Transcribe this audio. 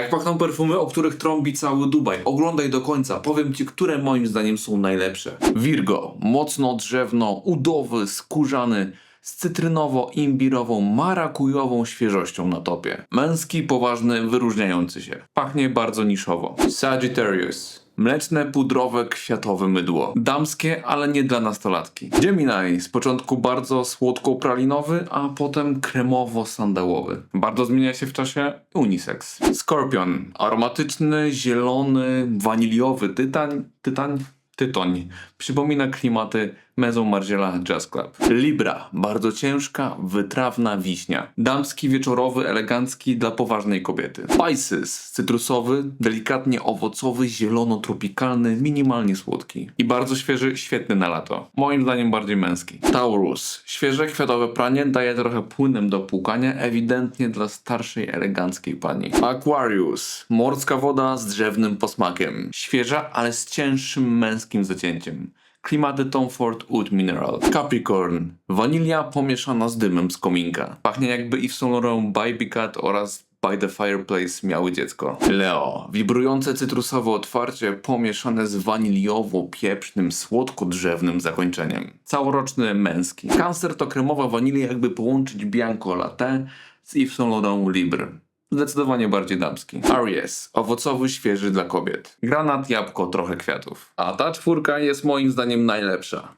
Jak pachną perfumy, o których trąbi cały Dubaj? Oglądaj do końca, powiem ci, które moim zdaniem są najlepsze. Virgo, mocno drzewno, udowy, skórzany, z cytrynowo-imbirową, marakujową świeżością na topie. Męski, poważny, wyróżniający się. Pachnie bardzo niszowo. Sagittarius. Mleczne, pudrowe, kwiatowe mydło. Damskie, ale nie dla nastolatki. Gemini. Z początku bardzo słodko-pralinowy, a potem kremowo-sandałowy. Bardzo zmienia się w czasie unisex. Scorpion. Aromatyczny, zielony, waniliowy tytań. Tytań? Tytoń. Przypomina klimaty Maison Margiela Jazz Club. Libra. Bardzo ciężka, wytrawna wiśnia. Damski, wieczorowy, elegancki dla poważnej kobiety. Pisces. Cytrusowy, delikatnie owocowy, zielono-tropikalny, minimalnie słodki. I bardzo świeży, świetny na lato. Moim zdaniem bardziej męski. Taurus. Świeże, kwiatowe pranie daje trochę płynem do płukania, ewidentnie dla starszej, eleganckiej pani. Aquarius. Morska woda z drzewnym posmakiem. Świeża, ale z cięższym męskim zacięciem. Klimaty Tom Ford Oud Mineral. Capricorn. Wanilia pomieszana z dymem z kominka. Pachnie jakby Yves Saint Laurent Baby Cat oraz By the Fireplace miały dziecko. Leo. Wibrujące cytrusowe otwarcie pomieszane z waniliowo-pieprznym, słodko-drzewnym zakończeniem. Całoroczny męski. Cancer to kremowa wanilia jakby połączyć Bianco Latte z Yves Saint Laurent Libre. Zdecydowanie bardziej damski. Aries. Owocowy, świeży dla kobiet. Granat, jabłko, trochę kwiatów. A ta czwórka jest moim zdaniem najlepsza.